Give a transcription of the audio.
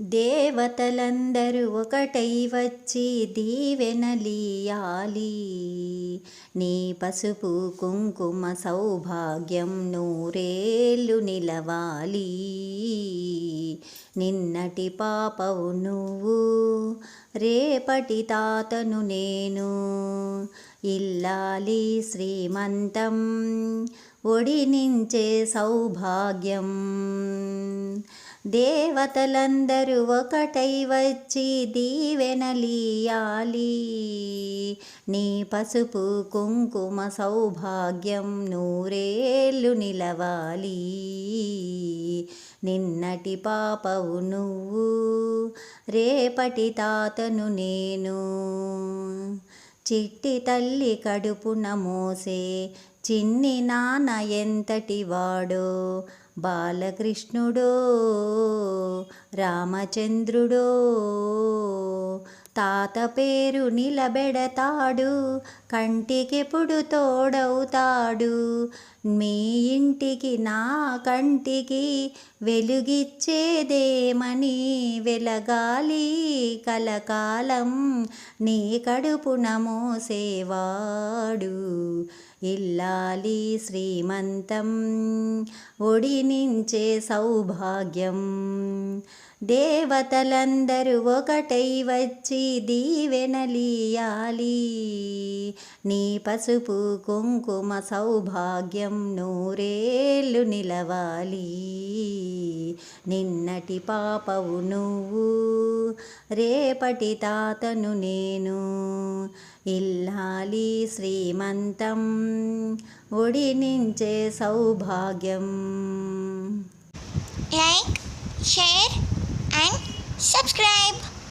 దేవతలందరూ ఒకటై వచ్చి దీవెనలీయాలి నీ పసుపు కుంకుమ సౌభాగ్యం నూరేళ్ళు నిలవాలి. నిన్నటి పాపవు నువ్వు రేపటి తాతను నేను. ఇల్లాలి శ్రీమంతం ఒడినించే సౌభాగ్యం. దేవతలందరూ ఒకటై వచ్చి దీవెనలీయాలి నీ పసుపు కుంకుమ సౌభాగ్యం నూరేళ్ళు నిలవాలి. నిన్నటి పాపవు నువ్వు రేపటి తాతను నేను. చిట్టి తల్లి కడుపున మోసే చిన్ని నాన్న ఎంతటి వాడో బాలకృష్ణుడో రామచంద్రుడో. తాత పేరు నిలబెడతాడు కంటికెప్పుడు తోడవుతాడు. మీ ఇంటికి నా కంటికి వెలుగిచ్చేదేమని వెలగాలి కలకాలం. నీ కడుపున మోసేవాడు ఇల్లాలి శ్రీమంతం. ఒడినించే సౌభాగ్యం. దేవతలందరూ ఒకటై వచ్చి దీవెనలీయాలి. నీ పసుపు కుంకుమ సౌభాగ్యం నూరేళ్ళు నిలవాలి. నిన్నటి పాపవు నువ్వు రేపటి తాతను నేను. ఇల్లాలి శ్రీమంతం ఒడినించే సౌభాగ్యం. Like share and subscribe.